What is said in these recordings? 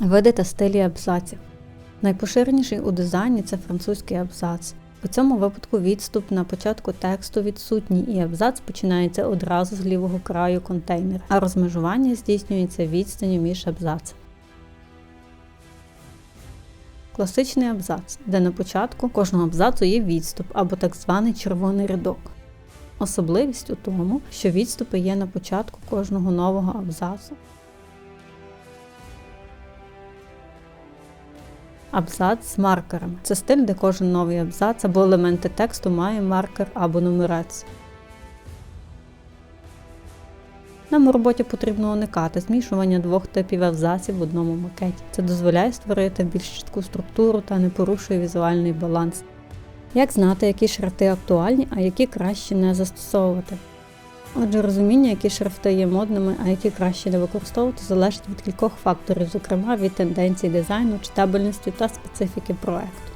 Види та стилі абзаців. Найпоширеніший у дизайні це французький абзац. У цьому випадку відступ на початку тексту відсутній, і абзац починається одразу з лівого краю контейнера, а розмежування здійснюється відстаню між абзацами. Класичний абзац, де на початку кожного абзацу є відступ або так званий червоний рядок. Особливість у тому, що відступи є на початку кожного нового абзацу. Абзац з маркерами. Це стиль, де кожен новий абзац або елементи тексту має маркер або нумерацію. Нам у роботі потрібно уникати змішування двох типів абзаців в одному макеті. Це дозволяє створити більш чітку структуру та не порушує візуальний баланс. Як знати, які шрифти актуальні, а які краще не застосовувати? Отже, розуміння, які шрифти є модними, а які краще не використовувати, залежить від кількох факторів, зокрема від тенденцій дизайну, читабельності та специфіки проекту.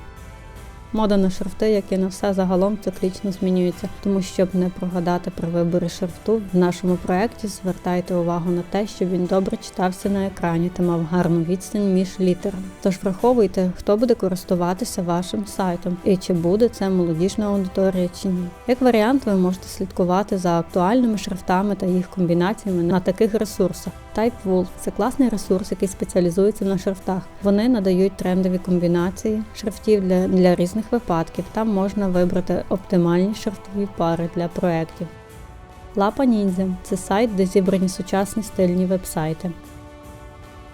Мода на шрифти, як і на все загалом, циклічно змінюється, тому щоб не прогадати при виборі шрифту, в нашому проєкті звертайте увагу на те, щоб він добре читався на екрані та мав гарну відстань між літерами. Тож враховуйте, хто буде користуватися вашим сайтом і чи буде це молодіжна аудиторія чи ні. Як варіант, ви можете слідкувати за актуальними шрифтами та їх комбінаціями на таких ресурсах. Typewool – це класний ресурс, який спеціалізується на шрифтах. Вони надають трендові комбінації шрифтів для, для різних випадків. Там можна вибрати оптимальні шрифтові пари для проєктів. Лапа Ніндзя – це сайт, де зібрані сучасні стильні вебсайти.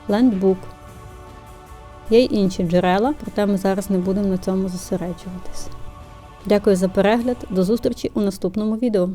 Лендбук. Є й інші джерела, проте ми зараз не будемо на цьому зосереджуватись. Дякую за перегляд, до зустрічі у наступному відео.